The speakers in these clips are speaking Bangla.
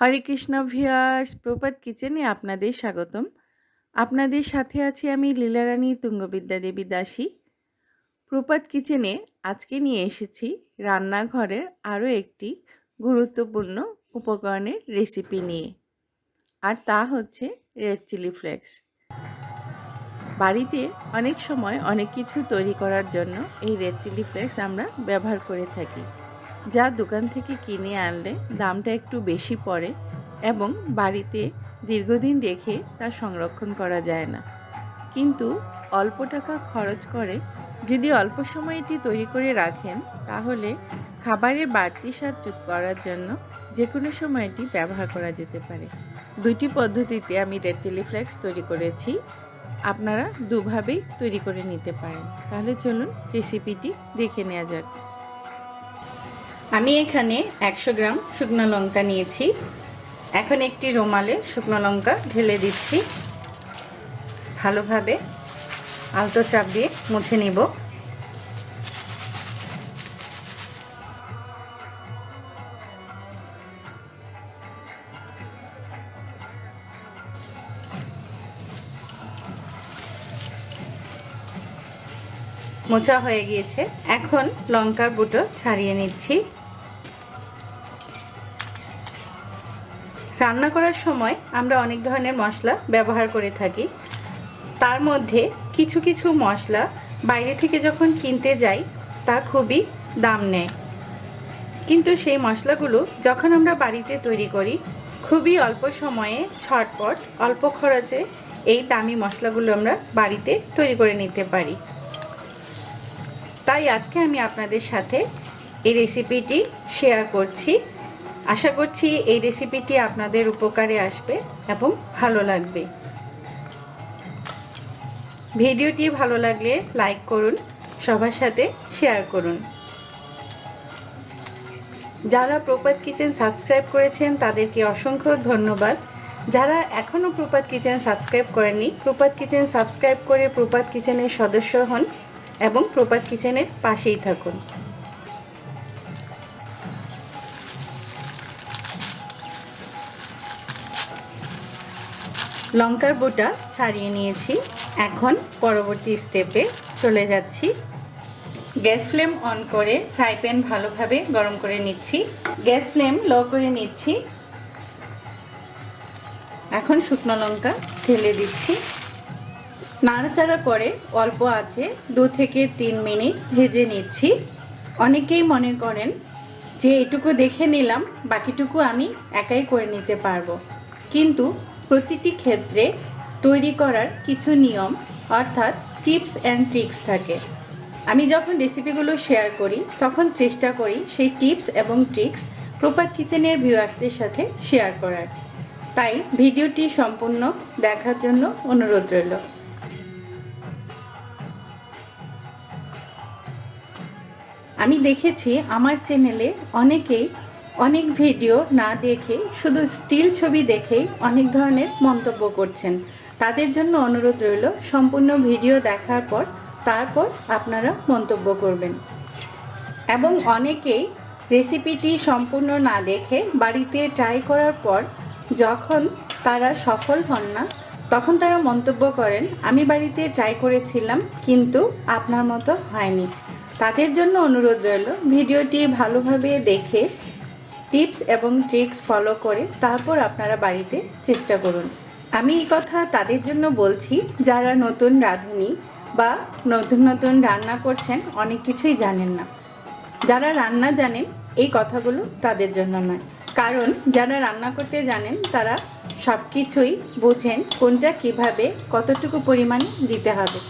হরে কৃষ্ণ ভিয়ার্স প্রপাত কিচেনে আপনাদের স্বাগতম। আপনাদের সাথে আছি আমি লীলারানী তুঙ্গবিদ্যা দেবী দাসী। প্রপাত কিচেনে আজকে নিয়ে এসেছি রান্নাঘরের আরও একটি গুরুত্বপূর্ণ উপকরণের রেসিপি নিয়ে, আর তা হচ্ছে রেড চিলি ফ্লেক্স। বাড়িতে অনেক সময় অনেক কিছু তৈরি করার জন্য এই রেড চিলি ফ্লেক্স আমরা ব্যবহার করে থাকি। যা দোকান থেকে কিনে আনলে দামটা একটু বেশি পড়ে এবং বাড়িতে দীর্ঘদিন রেখে তা সংরক্ষণ করা যায় না। কিন্তু অল্প টাকা খরচ করে যদি অল্প সময় এটি তৈরি করে রাখেন, তাহলে খাবারের বাড়তি স্বাদ যোগ করার জন্য যে কোনো সময় এটি ব্যবহার করা যেতে পারে। দুইটি পদ্ধতিতে আমি রেড চিলি ফ্লেক্স তৈরি করেছি। আপনারা দুভাবেই তৈরি করে নিতে পারেন। তাহলে চলুন রেসিপিটি দেখে নেওয়া যাক। আমি এখানে একশো গ্রাম শুকনো লঙ্কা নিয়েছি। এখন একটি রোমালে শুকনো লঙ্কা ঢেলে দিচ্ছি। ভালোভাবে আলতো চাপ দিয়ে মুছে নিব। মোছা হয়ে গিয়েছে। এখন লঙ্কার বুটো ছাড়িয়ে নিচ্ছি। রান্না করার সময় আমরা অনেক ধরনের মশলা ব্যবহার করে থাকি। তার মধ্যে কিছু কিছু মশলা বাইরে থেকে যখন কিনতে যাই, তা খুবই দাম নেয়। কিন্তু সেই মশলাগুলো যখন আমরা বাড়িতে তৈরি করি, খুবই অল্প সময়ে ছটপট, অল্প খরচে এই দামি মশলাগুলো আমরা বাড়িতে তৈরি করে নিতে পারি। তাই আজকে আমি আপনাদের সাথে এই রেসিপিটি শেয়ার করছি। আশা করছি এই রেসিপিটি আপনাদের উপকারে আসবে এবং ভালো লাগবে। ভিডিওটি ভালো লাগলে লাইক করুন, সবার সাথে শেয়ার করুন। যারা প্রপাত কিচেন সাবস্ক্রাইব করেছেন, তাদেরকে অসংখ্য ধন্যবাদ। যারা এখনও প্রপাত কিচেন সাবস্ক্রাইব করেননি, প্রপাত কিচেন সাবস্ক্রাইব করে প্রপাত কিচেনের সদস্য হন এবং প্রপাত কিচেনের পাশেই থাকুন। লঙ্কার বোটা ছাড়িয়ে নিয়েছি। এখন পরবর্তী স্টেপে চলে যাচ্ছি। গ্যাস ফ্লেম অন করে ফ্রাই প্যান ভালোভাবে গরম করে নিচ্ছি। গ্যাস ফ্লেম লো করে নিচ্ছি। এখন শুকনো লঙ্কা ঢেলে দিচ্ছি। নাড়াচাড়া করে অল্প আছে দু থেকে তিন মিনিট ভেজে নিচ্ছি। অনেকেই মনে করেন যে এটুকু দেখে নিলাম, বাকিটুকু আমি একাই করে নিতে পারব। কিন্তু প্রতিটি ক্ষেত্রে তৈরি করার কিছু নিয়ম, অর্থাৎ টিপস অ্যান্ড ট্রিক্স থাকে। আমি যখন রেসিপিগুলো শেয়ার করি, তখন চেষ্টা করি সেই টিপস এবং ট্রিক্স প্রপাত কিচেনের ভিউয়ার্সদের সাথে শেয়ার করার। তাই ভিডিওটি সম্পূর্ণ দেখার জন্য অনুরোধ রইল। আমি দেখেছি আমার চ্যানেলে অনেকেই অনেক ভিডিও না দেখে, শুধু স্টিল ছবি দেখেই অনেক ধরনের মন্তব্য করছেন। তাদের জন্য অনুরোধ রইল, সম্পূর্ণ ভিডিও দেখার পর, তারপর আপনারা মন্তব্য করবেন। এবং অনেকেই রেসিপিটি সম্পূর্ণ না দেখে বাড়িতে ট্রাই করার পর, যখন তারা সফল হন না, তখন তারা মন্তব্য করেন, আমি বাড়িতে ট্রাই করেছিলাম, কিন্তু আপনার মতো হয়নি। তাদের জন্য অনুরোধ রইল, ভিডিওটি ভালোভাবে দেখে টিপস এবং ট্রিক্স ফলো করে তারপর আপনারা বাড়িতে চেষ্টা করুন। আমি এই কথা তাদের জন্য বলছি, যারা নতুন রাঁধুনি বা নতুন নতুন রান্না করছেন, অনেক কিছুই জানেন না। যারা রান্না জানেন, এই কথাগুলো তাদের জন্য নয়। কারণ, যারা রান্না করতে জানেন, তারা সব কিছুই বোঝেন কোনটা কীভাবে, কতটুকু পরিমাণে দিতে হবে।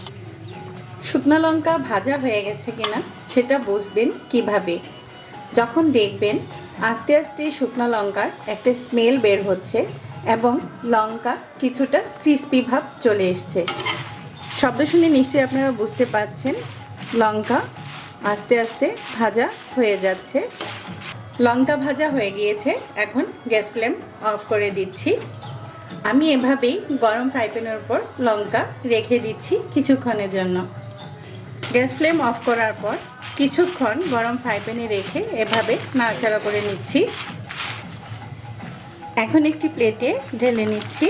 শুকনো লঙ্কা ভাজা হয়ে গেছে কিনা, সেটা বুঝবেন কীভাবে। যখন দেখবেন আস্তে আস্তে শুকনো লঙ্কার একটা স্মেল বের হচ্ছে এবং লঙ্কা কিছুটা ক্রিস্পি ভাব চলে এসছে। শব্দ শুনে নিশ্চয়ই আপনারা বুঝতে পারছেন, লঙ্কা আস্তে আস্তে ভাজা হয়ে যাচ্ছে। লঙ্কা ভাজা হয়ে গিয়েছে, এখন গ্যাস ফ্লেম অফ করে দিচ্ছি। আমি এভাবেই গরম ফ্রাই প্যানের উপর লঙ্কা রেখে দিচ্ছি কিছুক্ষণের জন্য। গ্যাস ফ্লেম অফ করার পর কিছুক্ষণ গরম ফ্রাই প্যানে রেখে এভাবে নাড়াচাড়া করে নিচ্ছি। এখন একটি প্লেটে ঢেলে নিচ্ছি।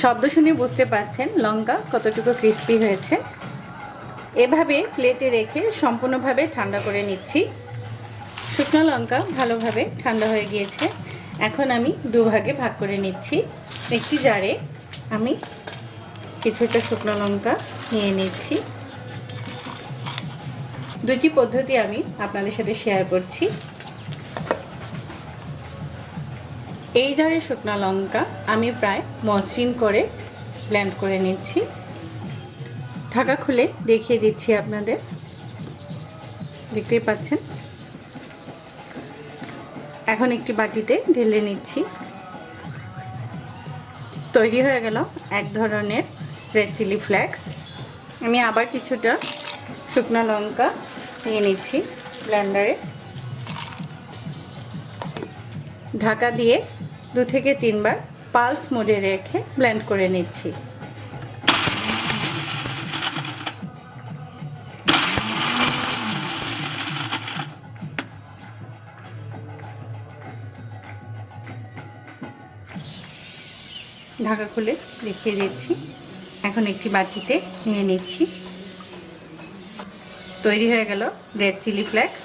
শব্দ শুনে বুঝতে পাচ্ছেন লঙ্কা কতটুকু ক্রিস্পি হয়েছে। এভাবে প্লেটে রেখে সম্পূর্ণভাবে ঠান্ডা করে নিচ্ছি। শুকনো লঙ্কা ভালোভাবে ঠান্ডা হয়ে গিয়েছে। এখন আমি দুভাগে ভাগ করে নিচ্ছি। একটি জারে আমি কিছুটা শুকনো লঙ্কা নিয়ে নিচ্ছি। দুটি পদ্ধতি আমি আপনাদের সাথে শেয়ার করছি। এই জারে শুকনো লঙ্কা আমি প্রায় মসৃণ করে ব্লেন্ড করে নিচ্ছি। ঢাকা খুলে দেখিয়ে দিচ্ছি আপনাদের। দেখতেই পাচ্ছেন? এখন একটি বাটিতে ঢেলে নিচ্ছি। তৈরি হয়ে গেল এক ধরনের রেড চিলি ফ্লেক্স আমি আবার কিছুটা শুকনো লঙ্কা নিয়ে নিচ্ছি ব্লেন্ডারে ঢাকা দিয়ে দু থেকে তিনবার পালস মোডে রেখে ব্লেন্ড করে নিচ্ছি। ঢাকা খুলে দেখিয়ে দিচ্ছি। এখন একটি বাটিতে নিয়ে নিচ্ছি। তৈরি হয়ে গেল রেড চিলি ফ্লেক্স।